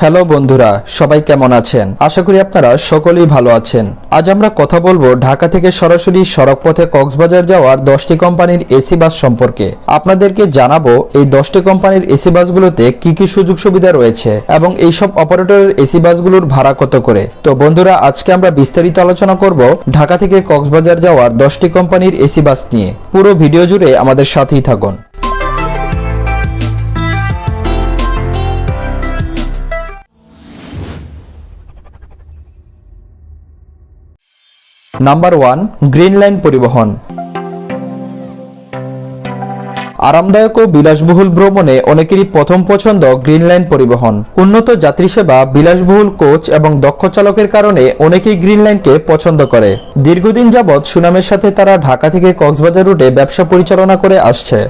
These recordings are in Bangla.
হ্যালো বন্ধুরা, সবাই কেমন আছেন? আশা করি আপনারা সকলেই ভালো আছেন। আজ আমরা কথা বলব ঢাকা থেকে সরাসরি সড়কপথে কক্সবাজার যাওয়ার দশটি কোম্পানির এসি বাস সম্পর্কে। আপনাদেরকে জানাব এই দশটি কোম্পানির এসি বাসগুলোতে কি কি সুযোগ সুবিধা রয়েছে এবং এইসব অপারেটরের এসি বাসগুলোর ভাড়া কত করে। তো বন্ধুরা, আজকে আমরা বিস্তারিত আলোচনা করব ঢাকা থেকে কক্সবাজার যাওয়ার দশটি কোম্পানির এসি বাস নিয়ে। পুরো ভিডিও জুড়ে আমাদের সাথেই থাকুন। নাম্বার ওয়ান গ্রিন লাইন পরিবহন আরামদায়ক ও বিলাসবহুল ভ্রমণে অনেকেরই প্রথম পছন্দ গ্রিন লাইন পরিবহন উন্নত যাত্রী সেবা বিলাসবহুল কোচ এবং দক্ষ চালকের কারণে অনেকেই গ্রিন লাইনকে পছন্দ করে। দীর্ঘদিন যাবৎ সুনামের সাথে তারা ঢাকা থেকে কক্সবাজার রুটে ব্যবসা পরিচালনা করে আসছে।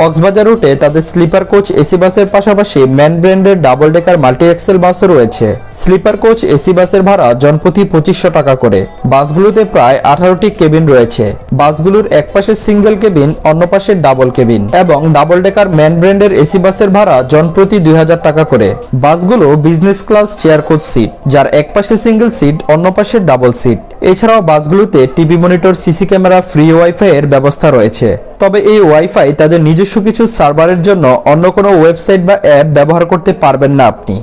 কক্সবাজার রুটে তাদের স্লিপার কোচ এসি বাসের পাশাপাশি ম্যান ব্র্যান্ডের ডাবল ডেকার মাল্টি এক্সেল বাসও রয়েছে। স্লিপার কোচ এসি বাসের ভাড়া জনপ্রতি পঁচিশশো টাকা করে। বাসগুলোতে প্রায় আঠারোটি কেবিন রয়েছে। বাসগুলোর এক পাশে সিঙ্গেল কেবিন, অন্য পাশে ডাবল কেবিন এবং ডাবল ডেকার ম্যান ব্র্যান্ডের এসি বাসের ভাড়া জনপ্রতি দুই হাজার টাকা করে। বাসগুলো business class chair coach seat, যার এক পাশে সিঙ্গেল সিট, অন্য পাশে ডাবল সিট। এছাড়াও বাসগুলোতে TV monitor, CC camera, free wifi এর ব্যবস্থা রয়েছে। তবে এই ওয়াইফাই তাদের নিজস্ব কিছু সার্ভারের জন্য অন্য কোনো ওয়েবসাইট বা অ্যাপ ব্যবহার করতে পারবেন না আপনি।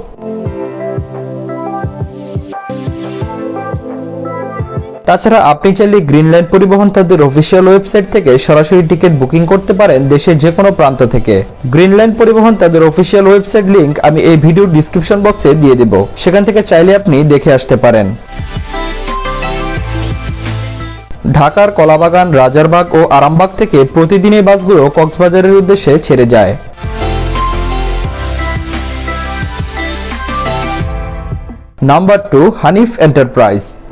তাছাড়া আপনি চাইলে গ্রিনল্যান্ড পরিবহন তাদের অফিসিয়াল ওয়েবসাইট থেকে সরাসরি টিকিট বুকিং করতে পারেন দেশের যে কোনো প্রান্ত থেকে। গ্রিনল্যান্ড পরিবহন তাদের অফিসিয়াল ওয়েবসাইট লিংক আমি এই ভিডিও ডিসক্রিপশন বক্সে দিয়ে দেব। সেখান থেকে চাইলে আপনি দেখে আসতে পারেন। ঢাকার কলাবাগান, রাজারবাগ ও আরামবাগ থেকে প্রতিদিন এই বাসগুলো কক্সবাজারের উদ্দেশ্যে ছেড়ে যায়। Number two, Hanif enterprise.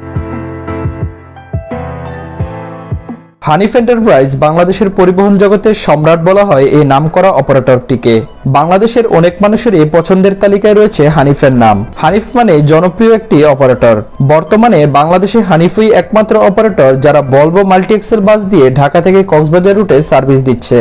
Hanif enterprise বাংলাদেশের পরিবহন জগতের সম্রাট বলা হয় এই নামকরা অপারেটরটিকে। বাংলাদেশের অনেক মানুষেরই পছন্দের তালিকায় রয়েছে হানিফের নাম। হানিফ মানে জনপ্রিয় একটি অপারেটর। বর্তমানে বাংলাদেশে হানিফই একমাত্র অপারেটর যারা বলব মাল্টিএক্সেল বাস দিয়ে ঢাকা থেকে কক্সবাজার রুটে সার্ভিস দিচ্ছে।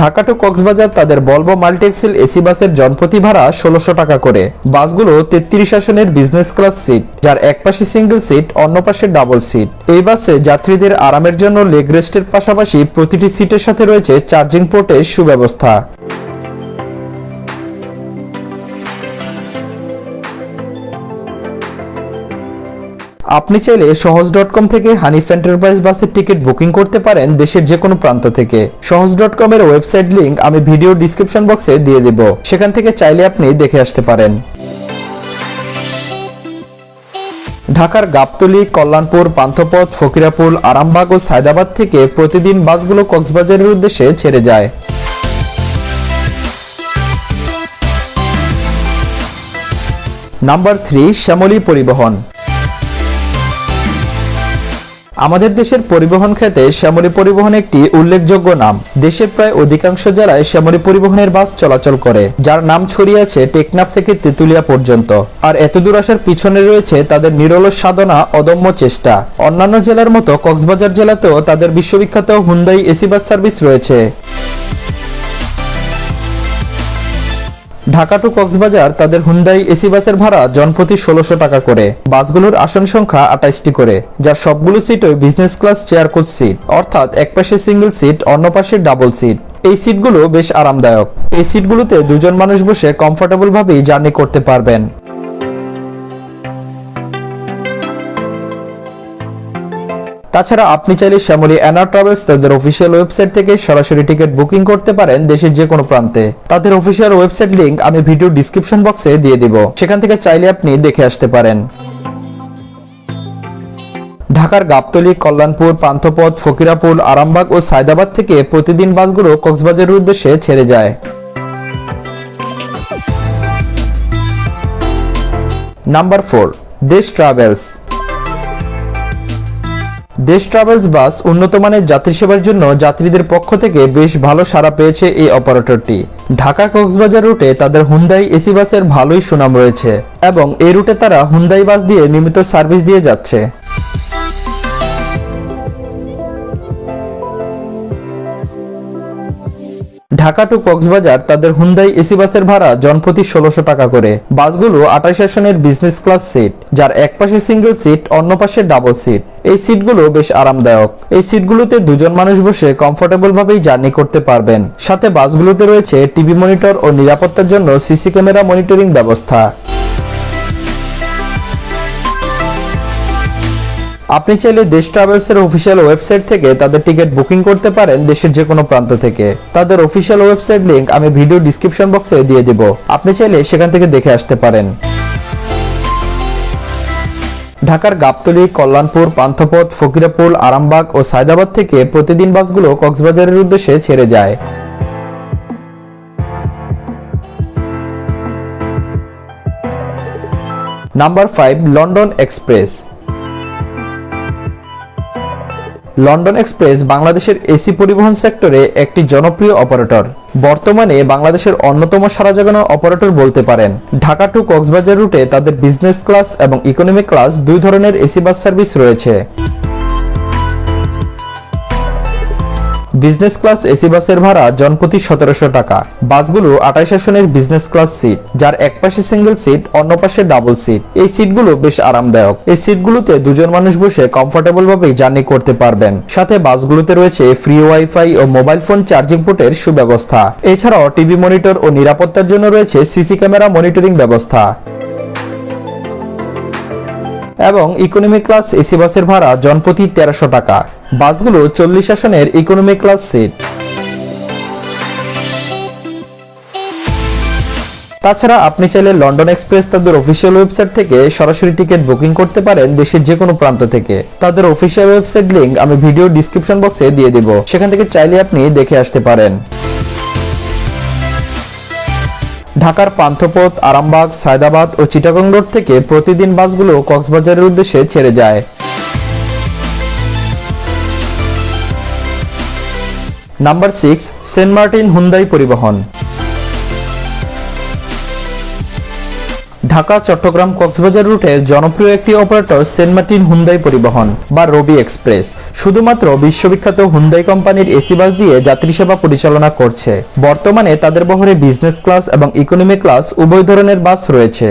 ঢাকা টু কক্সবাজার তাদের বলব মাল্টিএক্সেল এসি বাসের জনপ্রতি ভাড়া ষোলোশো টাকা করে। বাসগুলো তেত্রিশ আসনের বিজনেস ক্লাস সিট যার এক পাশে সিঙ্গেল সিট অন্য পাশে ডাবল সিট এই বাসে যাত্রীদের আরামের জন্য লেগ রেস্টের পাশাপাশি প্রতিটি সিটের সাথে রয়েছে চার্জিং পোর্টের সুব্যবস্থা। আপনি চাইলে সহজ ডট কম থেকে হানিফ এন্টারপ্রাইজ বাসের টিকিট বুকিং করতে পারেন দেশের যে কোনো প্রান্ত থেকে। সহজ ডট কম এর ওয়েবসাইট লিংক আমি ভিডিও ডিসক্রিপশন বক্সে দিয়ে দেব। সেখান থেকে চাইলে আপনি দেখে আসতে পারেন। ঢাকার গাবতলী, কল্যাণপুর, পান্থপথ ফকিরাপুল আরামবাগ ও সায়দাবাদ থেকে প্রতিদিন বাসগুলো কক্সবাজারের উদ্দেশ্যে ছেড়ে যায়। নাম্বার থ্রি, শ্যামলী পরিবহন। আমাদের দেশের পরিবহন খাতে শ্যামলী পরিবহন একটি উল্লেখযোগ্য নাম। দেশের প্রায় অধিকাংশ জেলায় শ্যামলী পরিবহনের বাস চলাচল করে, যার নাম ছড়িয়েছে টেকনাফ থেকে তেতুলিয়া পর্যন্ত। আর এতদূর আসার পিছনে রয়েছে তাদের নিরলস সাধনা, অদম্য চেষ্টা। অন্যান্য জেলার মতো কক্সবাজার জেলাতেও তাদের বিশ্ববিখ্যাত হুন্দাই এসি বাস সার্ভিস রয়েছে। ঢাকা টু কক্সবাজার তাদের হুন্ডাই এসি বাসের ভাড়া জনপ্রতি ষোলোশো টাকা করে। বাসগুলোর আসন সংখ্যা আঠাইশটি করে, যার সবগুলো সিটই business class chair coach seat অর্থাৎ এক পাশে সিঙ্গেল সিট অন্য পাশে ডাবল সিট এই সিটগুলো বেশ আরামদায়ক। এই সিটগুলোতে দুজন মানুষ বসে কমফোর্টেবল ভাবেই জার্নি করতে পারবেন। তাছাড়া আপনি চাইলে শ্যামলী অ্যানা ট্রাভেলস তাদের অফিসিয়াল ওয়েবসাইট থেকে সরাসরি টিকিট বুকিং করতে পারেন দেশের যে কোনো প্রান্তে। তাদের অফিসিয়াল ওয়েবসাইট লিংক আমি ভিডিও ডিসক্রিপশন বক্সে দিয়ে দিব। সেখান থেকে চাইলে আপনি দেখে আসতে পারেন। ঢাকার গাবতলী, কল্যাণপুর, পান্থপথ ফকিরাপুল আরামবাগ ও সায়দাবাদ থেকে প্রতিদিন বাসগুলো কক্সবাজারের উদ্দেশ্যে ছেড়ে যায়। Number four Desh travels Desh travels bus উন্নতমানের যাত্রী সেবার জন্য যাত্রীদের পক্ষ থেকে বেশ ভালো সাড়া পেয়েছে এই অপারেটরটি। ঢাকা কক্সবাজার রুটে তাদের হুন্ডাই এসি বাসের ভালোই সুনাম রয়েছে এবং এই রুটে তারা হুন্ডাই বাস দিয়ে নিয়মিত সার্ভিস দিয়ে যাচ্ছে। ঢাকা টু কক্সবাজার তাদের হুন্দাই এসি বাসের ভাড়া জনপ্রতি ষোলোশো টাকা করে। বাসগুলো আঠাশ আসনের বিজনেস ক্লাস সিট যার এক পাশে সিঙ্গেল সিট অন্য পাশে ডাবল সিট এই সিটগুলো বেশ আরামদায়ক। এই সিটগুলোতে দুজন মানুষ বসে কমফোর্টেবল ভাবেই জার্নি করতে পারবেন। সাথে বাসগুলোতে রয়েছে টিভি মনিটর ও নিরাপত্তার জন্য সিসি ক্যামেরা মনিটরিং ব্যবস্থা। আপনি চাইলে দেশ ট্রাভেলসের অফিসিয়াল ওয়েবসাইট থেকে তাদের টিকিট বুকিং করতে পারেন দেশের যে কোনো প্রান্ত থেকে। তাদের অফিসিয়াল ওয়েবসাইট লিংক আমি ভিডিও ডিসক্রিপশন বক্সে দিয়ে দিব। আপনি চাইলে সেখান থেকে দেখে আসতে পারেন। ঢাকার গাবতলী, কল্যাণপুর, পান্থপথ ফকিরাপুল আরামবাগ ও সায়দাবাদ থেকে প্রতিদিন বাসগুলো কক্সবাজারের উদ্দেশ্যে ছেড়ে যায়। Number five London express. London express বাংলাদেশের এসি পরিবহন সেক্টরে একটি জনপ্রিয় অপারেটর। বর্তমানে বাংলাদেশের অন্যতম সারা জাগানোর অপারেটর বলতে পারেন। ঢাকা টু কক্সবাজার রুটে তাদের বিজনেস ক্লাস এবং ইকোনমি ক্লাস দুই ধরনের এসি বাস সার্ভিস রয়েছে। বিজনেস ক্লাস এসি বাসের ভাড়া জনপ্রতি সতেরোশো টাকা। বাসগুলো আঠাশ আসনের বিজনেস ক্লাস সিট, যার এক পাশে সিঙ্গেল সিট, অন্য পাশে ডাবল সিট। এই সিটগুলো বেশ আরামদায়ক। এই সিটগুলোতে দুজন মানুষ বসে কমফোর্টেবল ভাবে জার্নি করতে পারবেন। সাথে বাসগুলোতে রয়েছে ফ্রি ওয়াইফাই ও মোবাইল ফোন চার্জিং পোর্টের সুব্যবস্থা। এছাড়াও টিভি মনিটর ও নিরাপত্তার জন্য রয়েছে সিসি ক্যামেরা মনিটরিং ব্যবস্থা। এবং ইকোনমি ক্লাস এসি বাসের ভাড়া জনপ্রতি তেরোশো টাকা। বাসগুলো চল্লিশ আসনের ইকোনমি ক্লাস সিট তাছাড়া আপনি চাইলে লন্ডন এক্সপ্রেস তাদের অফিসিয়াল ওয়েবসাইট থেকে সরাসরি টিকিট বুকিং করতে পারেন দেশের যে কোনো প্রান্ত থেকে। তাদের অফিসিয়াল ওয়েবসাইট লিংক আমি ভিডিও ডিসক্রিপশন বক্সে দিয়ে দিব। সেখান থেকে চাইলে আপনি দেখে আসতে পারেন। ঢাকার পান্থপথ, আরামবাগ, সায়দাবাদ ও চিটাগং রোড থেকে প্রতিদিন বাসগুলো কক্সবাজারের উদ্দেশ্যে ছেড়ে যায়। Number six Saint Martin Hyundai পরিবহন ঢাকা চট্টগ্রাম কক্সবাজার রুটের জনপ্রিয় একটি অপারেটর সেন্ট মার্টিন হুন্দাই পরিবহন বা রবি এক্সপ্রেস শুধুমাত্র বিশ্ববিখ্যাত হুন্দাই কোম্পানির এসি বাস দিয়ে যাত্রী সেবা পরিচালনা করছে। বর্তমানে তাদের বহরে বিজনেস ক্লাস এবং ইকোনমি ক্লাস উভয় ধরনের বাস রয়েছে।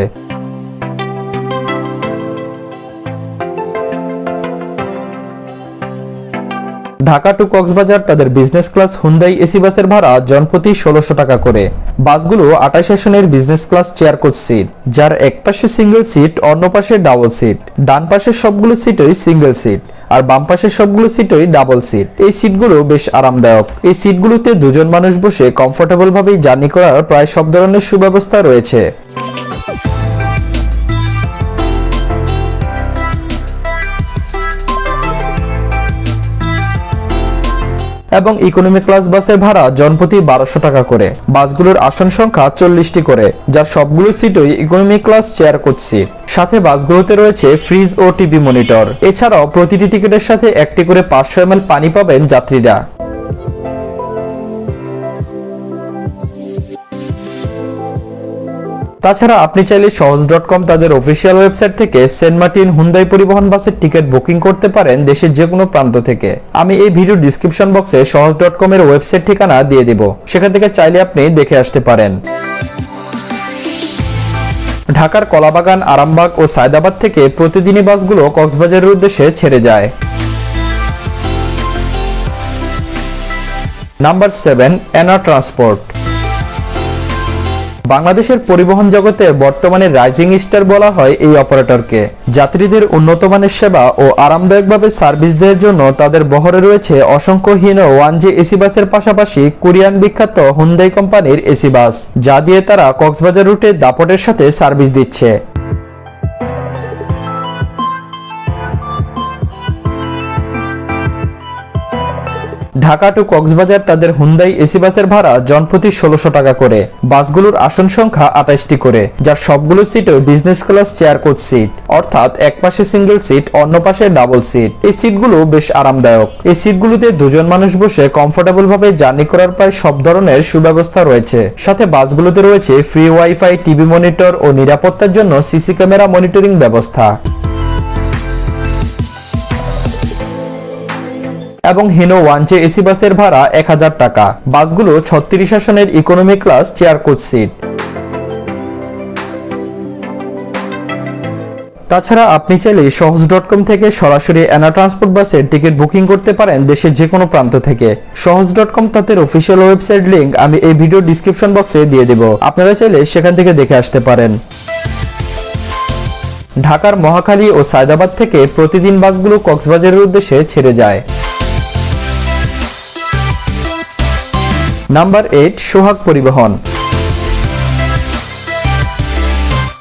ঢাকা টু কক্সবাজার তাদের বিজনেস ক্লাস হুন্দাই এসি বাসের ভাড়া জনপ্রতি ষোলোশো টাকা করে। বাসগুলো আঠাশ আসনের business class chair coach seat যার এক পাশে সিঙ্গেল সিট অন্য পাশে ডাবল সিট ডান পাশের সবগুলো সিটই সিঙ্গেল সিট আর বাম পাশের সবগুলো সিটই ডাবল সিট এই সিটগুলো বেশ আরামদায়ক। এই সিটগুলোতে দুজন মানুষ বসে কমফোর্টেবল ভাবেই জার্নি করার প্রায় সব ধরনের সুব্যবস্থা রয়েছে। এবং ইকোনমি ক্লাস বাসের ভাড়া জনপ্রতি বারোশো টাকা করে। বাসগুলোর আসন সংখ্যা চল্লিশটি করে, যার সবগুলো সিটই ইকোনমি ক্লাস চেয়ার করছি। সাথে বাসগুলোতে রয়েছে ফ্রিজ ও টিভি মনিটর এছাড়াও প্রতিটি টিকিটের সাথে একটি করে পাঁচশো এম পানি পাবেন যাত্রীরা। তাছাড়া আপনি চাইলে সহজ ডট কম তাদের অফিসিয়াল ওয়েবসাইট থেকে সেন্ট মার্টিন হুন্দাই পরিবহন বাসের টিকিট বুকিং করতে পারেন দেশের যে কোনো প্রান্ত থেকে। আমি এই ভিডিও ডিসক্রিপশন বক্সে সহজ ডট কম এর ওয়েবসাইট ঠিকানা দিয়ে দিব। সেখান থেকে চাইলে আপনি দেখে আসতে পারেন। ঢাকার কলাবাগান, আরামবাগ ও সায়দাবাদ থেকে প্রতিদিনই বাসগুলো কক্সবাজারের উদ্দেশ্যে ছেড়ে যায়। Number seven Ena transport. বাংলাদেশের পরিবহন জগতে বর্তমানে রাইজিং স্টার বলা হয় এই অপারেটরকে যাত্রীদের উন্নত মানের সেবা ও আরামদায়কভাবে সার্ভিস দেওয়ার জন্য তাদের বহরে রয়েছে অসংখ্য হীন ওয়ান জি এসি বাসের পাশাপাশি কোরিয়ান বিখ্যাত হুন্দাই কোম্পানির এসি বাস, যা দিয়ে তারা কক্সবাজার রুটে দাপটের সাথে সার্ভিস দিচ্ছে। ঢাকা টু কক্সবাজার তাদের হুন্দাই এসি বাসের ভাড়া জনপ্রতি ষোলোশো টাকা করে। বাসগুলোর আসন সংখ্যা আঠাশটি করে, যার সবগুলো সিটও business class chair coach seat অর্থাৎ এক পাশে সিঙ্গেল সিট অন্য পাশে ডাবল সিট এই সিটগুলো বেশ আরামদায়ক। এই সিটগুলোতে দুজন মানুষ বসে কমফোর্টেবল ভাবে জার্নি করার প্রায় সব ধরনের সুব্যবস্থা রয়েছে। সাথে বাসগুলোতে রয়েছে ফ্রি ওয়াইফাই টিভি মনিটর ও নিরাপত্তার জন্য সিসি ক্যামেরা মনিটরিং ব্যবস্থা। এবং হিনো ওয়ান জে এসি বাসের ভাড়া এক হাজার টাকা। বাসগুলো ছত্রিশ আসনের economy class chair coach seat তাছাড়া আপনি চাইলে সহজ ডট কম থেকে সরাসরি অ্যানা ট্রান্সপোর্ট বাসের টিকিট বুকিং করতে পারেন দেশের যে কোনো প্রান্ত থেকে। সহজ ডট কম তাদের অফিসিয়াল ওয়েবসাইট লিঙ্ক আমি এই ভিডিও ডিসক্রিপশন বক্সে দিয়ে দেব। আপনারা চাইলে সেখান থেকে দেখে আসতে পারেন। ঢাকার মহাখালী ও সায়দাবাদ থেকে প্রতিদিন বাসগুলো কক্সবাজারের উদ্দেশ্যে ছেড়ে যায়। নাম্বার এইট, সোহাগ পরিবহন।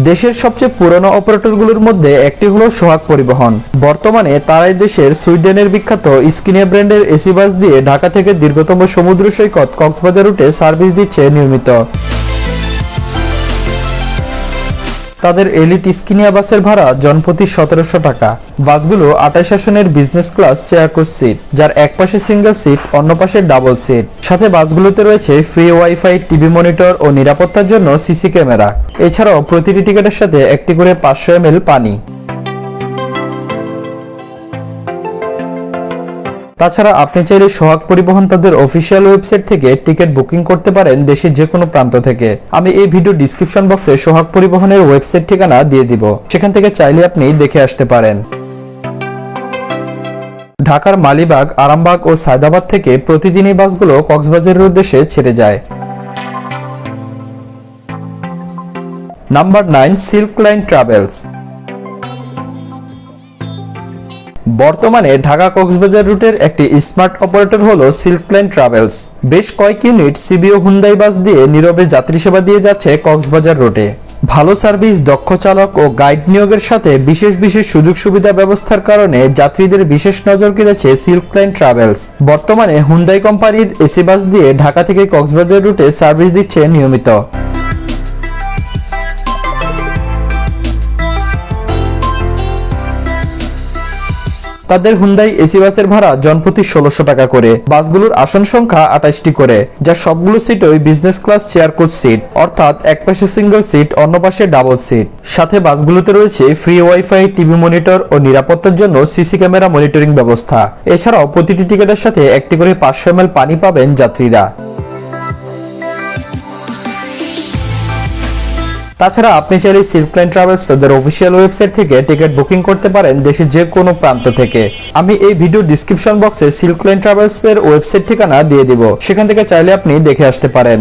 দেশের সবচেয়ে পুরনো অপারেটরগুলোর মধ্যে একটি হলো সোহাগ পরিবহন। বর্তমানে তারাই দেশের সুইডেনের বিখ্যাত স্কিনিয়া ব্র্যান্ডের এসি বাস দিয়ে ঢাকা থেকে দীর্ঘতম সমুদ্র সৈকত কক্সবাজার রুটে সার্ভিস দিচ্ছে নিয়মিত তাদের এলিট স্কিনিয়া বাসের ভাড়া জনপ্রতি সতেরোশো টাকা। বাসগুলো আঠাশ আসনের বিজনেস ক্লাস চেয়ারকোচ সিট যার এক পাশে সিঙ্গেল সিট অন্য পাশে ডাবল সিট সাথে বাসগুলোতে রয়েছে ফ্রি ওয়াইফাই টিভি মনিটর ও নিরাপত্তার জন্য সিসি ক্যামেরা এছাড়াও প্রতিটি টিকিটের সাথে একটি করে পাঁচশো এম পানি। তাছাড়া আপনি চাইলে সোহাগ পরিবহন তাদের অফিসিয়াল ওয়েবসাইট থেকে টিকিট বুকিং করতে পারেন দেশের যে কোনো প্রান্ত থেকে। আমি এই ভিডিও ডিসক্রিপশন বক্সে সোহাগ পরিবহনের ওয়েবসাইট ঠিকানা দিয়ে দিব। সেখান থেকে চাইলে আপনি দেখে আসতে পারেন। ঢাকার মালিবাগ, আরামবাগ ও সায়দাবাদ থেকে প্রতিদিনই বাসগুলো কক্সবাজারের উদ্দেশ্যে ছেড়ে যায়। Number nine silk line travels বর্তমানে ঢাকা কক্সবাজার রুটের একটি স্মার্ট অপারেটর হলো সিল্ক লাইন ট্রাভেলস। বেশ কয়েক ইউনিট সিবিও হুন্দাই বাস দিয়ে নীরবে যাত্রী সেবা দিয়ে যাচ্ছে কক্সবাজার রুটে। ভালো সার্ভিস, দক্ষ চালক ও গাইড নিয়োগের সাথে বিশেষ বিশেষ সুযোগ সুবিধা ব্যবস্থার কারণে যাত্রীদের বিশেষ নজর কেড়েছে সিল্ক লাইন ট্রাভেলস। বর্তমানে হুন্দাই কোম্পানির এসি বাস দিয়ে ঢাকা থেকে কক্সবাজার রুটে সার্ভিস দিচ্ছে নিয়মিত। তাদের হুন্দাই এসি বাসের ভাড়া জনপ্রতি ষোলোশো টাকা করে। বাসগুলোর আসন সংখ্যা আঠাশটি করে, যা সবগুলো সিটই business class chair coach seat অর্থাৎ এক পাশে সিঙ্গেল সিট অন্য পাশে ডাবল সিট সাথে বাসগুলোতে রয়েছে ফ্রি ওয়াইফাই টিভি মনিটর ও নিরাপত্তার জন্য সিসি ক্যামেরা মনিটরিং ব্যবস্থা। এছাড়াও প্রতিটি টিকিটের সাথে একটি করে পাঁচশো এম পানি পাবেন যাত্রীরা। তাছাড়া আপনি চাইলে সিল্কলাইন ট্রাভেলস তাদের অফিসিয়াল ওয়েবসাইট থেকে টিকিট বুকিং করতে পারেন দেশের যে কোনো প্রান্ত থেকে। আমি এই ভিডিও ডিসক্রিপশন বক্সে সিল্কলাইন ট্রাভেলস এর ওয়েবসাইট ঠিকানা দিয়ে দিব। সেখান থেকে চাইলে আপনি দেখে আসতে পারেন।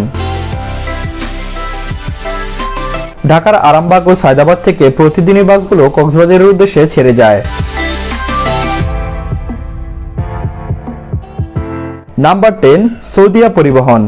ঢাকার আরামবাগ ও সায়দাবাদ থেকে প্রতিদিনই বাসগুলো কক্সবাজারের উদ্দেশ্যে ছেড়ে যায়। নাম্বার টেন সৌদিয়া পরিবহন।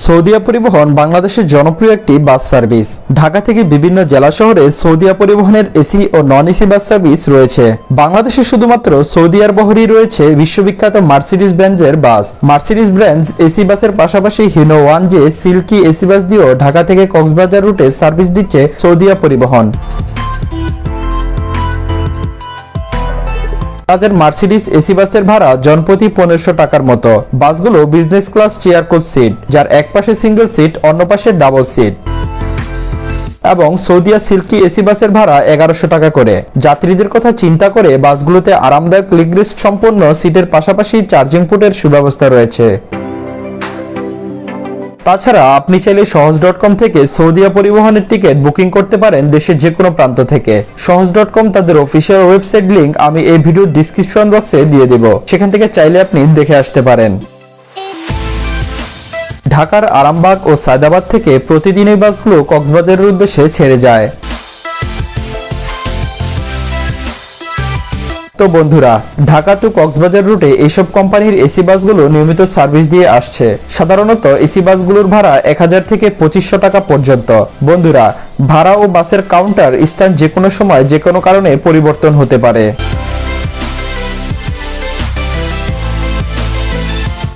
সৌদিয়া পরিবহন বাংলাদেশের জনপ্রিয় একটি বাস সার্ভিস। ঢাকা থেকে বিভিন্ন জেলা শহরে সৌদিয়া পরিবহনের এসি ও নন এসি বাস সার্ভিস রয়েছে। বাংলাদেশে শুধুমাত্র সৌদিয়ার বহরই রয়েছে বিশ্ববিখ্যাত মার্সিডিস ব্র্যান্ডের বাস। মার্সিডিস ব্র্যান্ডস এসি বাসের পাশাপাশি Hino one J silky AC bus দিয়েও ঢাকা থেকে কক্সবাজার রুটে সার্ভিস দিচ্ছে সৌদিয়া পরিবহন। তাদের মার্সিডিস এসি বাসের ভাড়া জনপ্রতি পনেরোশো টাকার মতো। বাসগুলো business class chair coach seat যার এক পাশে সিঙ্গেল সিট অন্য পাশে ডাবল সিট এবং সৌদিয়া সিল্কি এসি বাসের ভাড়া এগারোশো টাকা করে। যাত্রীদের কথা চিন্তা করে বাসগুলোতে আরামদায়ক লিগ্রিস্ট সম্পন্ন সিটের পাশাপাশি চার্জিং পোর্টের সুব্যবস্থা রয়েছে। তাছাড়া আপনি চাইলে সহজ ডট কম থেকে সৌদিয়া পরিবহনের টিকিট বুকিং করতে পারেন দেশের যে কোনো প্রান্ত থেকে। সহজ ডট কম তাদের অফিসিয়াল ওয়েবসাইট লিঙ্ক আমি এই ভিডিওর ডিসক্রিপশন বক্সে দিয়ে দেব। সেখান থেকে চাইলে আপনি দেখে আসতে পারেন। ঢাকার আরামবাগ ও সায়দাবাদ থেকে প্রতিদিন এই বাসগুলো কক্সবাজারের উদ্দেশ্যে ছেড়ে যায়। তো বন্ধুরা, ঢাকা টু কক্সবাজার রুটে এইসব কোম্পানির এসি বাসগুলো নিয়মিত সার্ভিস দিয়ে আসছে। সাধারণত এসি বাসগুলোর ভাড়া এক হাজার থেকে পঁচিশশো টাকা পর্যন্ত। বন্ধুরা, ভাড়া ও বাসের কাউন্টার স্থান যে কোনো সময় যে কোনো কারণে পরিবর্তন হতে পারে।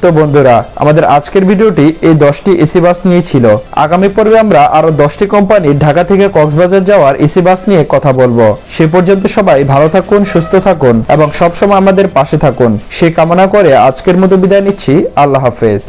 তো বন্ধুরা, আমাদের আজকের ভিডিওটি এই দশটি এসি বাস নিয়ে ছিল। আগামী পর্বে আমরা আরও দশটি কোম্পানি ঢাকা থেকে কক্সবাজার যাওয়ার এসি বাস নিয়ে কথা বলব। সে পর্যন্ত সবাই ভালো থাকুন, সুস্থ থাকুন এবং সবসময় আমাদের পাশে থাকুন। সে কামনা করে আজকের মতো বিদায় নিচ্ছি। আল্লাহ হাফেজ।